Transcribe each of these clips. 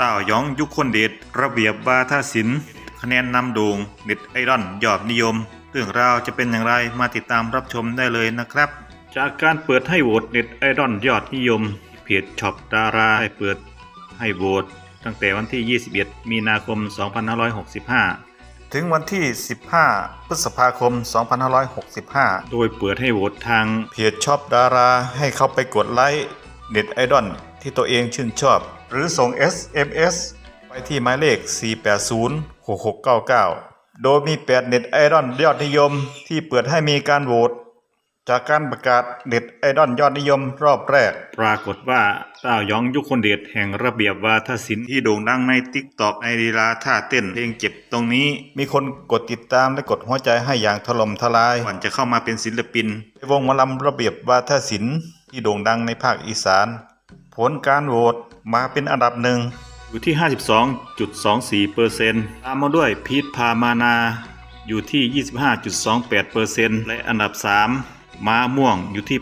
ต้าหยองยุคคนเดชระเบียบวาทศิลป์คะแนนนำโด่งเน็ตไอดอลยอดนิยม เรื่องราวจะเป็นอย่างไรมาติดตามรับชมได้เลยนะครับ จากการเปิดให้โหวตเน็ตไอดอลยอดนิยม เพจช็อปดาราให้เปิดให้โหวตตั้งแต่วันที่ 21 มีนาคม 2565 ถึงวันที่ 15 พฤษภาคม 2565 โดยเปิดให้โหวตทางเพจช็อปดาราให้เข้าไปกดไลค์เน็ตไอดอลที่ตัวเองชื่นชอบ หรือส่ง SMS ไปที่หมายเลข 480-6699 โดยมี8เน็ตไอดอลยอดนิยมที่เปิดให้มีการโหวตจากการประกาศเน็ตไอดอลยอดนิยมรอบแรก ปรากฏว่าต้าวยองยุคคนเดชแห่งระเบียบวาทศิลป์ที่โด่งดังในติ๊กตอกในลีลาท่าเต้นเพลงเจ็บตรงนี้ มีคนกดติดตามและกดหัวใจให้อย่างถล่มทลายก่อนจะเข้ามาเป็นศิลปินในวงหมอลำระเบียบวาทศิลป์ที่โด่งดังในภาคอีสาน ผลการโหวตมาเป็นอันดับหนึ่งอยู่ที่ 52.24เปอร์เซ็นต์ตามมาด้วยพีทพามานาอยู่ที่ 25.28เปอร์เซ็นต์และอันดับ 3 ม้าม่วงอยู่ที่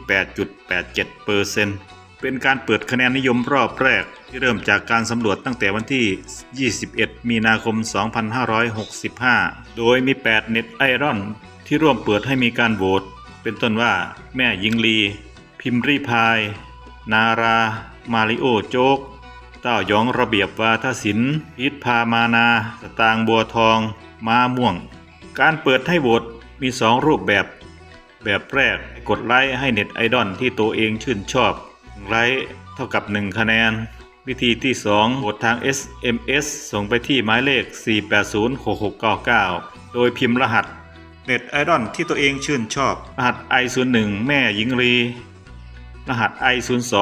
8.87เปอร์เซ็นต์เป็นการเปิดคะแนนนิยมรอบแรก ที่เริ่มจากการสำรวจตั้งแต่วันที่ 21 มีนาคม 2565 โดยมี 8 เน็ตไอรอน ที่ร่วมเปิดให้มีการโหวตเป็นต้นว่า แม่หญิงลี พิมรีพาย นารา มาริโอโจ๊กเต้ายองระเบียบวาทศิลป์พิษพามานา สตางบัวทอง มาม่วง การเปิดให้โหวตมีสองรูปแบบ แบบแรกกดไลค์ให้เน็ตไอดอลที่ตัวเองชื่นชอบไลค์เท่ากับ 1 คะแนน วิธีที่ 2โหวตทาง SMS ส่งไปที่หมายเลข 4806699 โดยพิมพ์รหัสเน็ตไอดอลที่ตัวเองชื่นชอบ รหัส i01 แม่หญิงลี รหัส i02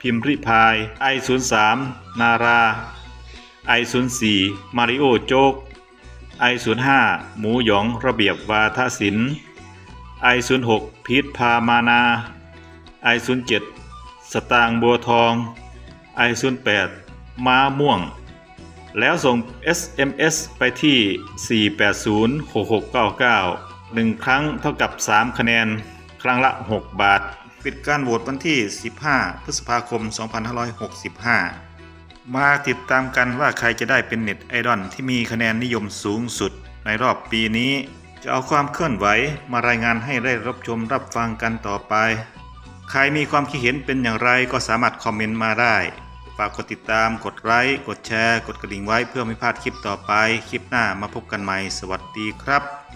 พิมพ์ริพาย i03 นารา i04 มาริโอโจ๊ก i05 หมูหยองระเบียบวาทศิลป์ i06 พีทพามานา i07 สตางบัวทอง i08 ม้าม่วง แล้วส่ง SMS ไปที่ 4806699หนึ่งครั้งเท่ากับ 3 คะแนน ครั้งละ 6 บาท ปิดการโหวตวันที่ 15 พฤษภาคม 2565 มาติดตามกันว่าใครจะได้เป็นเน็ตไอดอลที่มีคะแนนนิยมสูงสุดในรอบปีนี้ จะเอาความเคลื่อนไหวมารายงานให้ได้รับชมรับฟังกันต่อไป ใครมีความคิดเห็นเป็นอย่างไรก็สามารถคอมเมนต์มาได้ฝากกดติดตามกดไลค์กดแชร์ กดกระดิ่งไว้เพื่อไม่พลาดคลิปต่อไป คลิปหน้ามาพบกันใหม่ สวัสดีครับ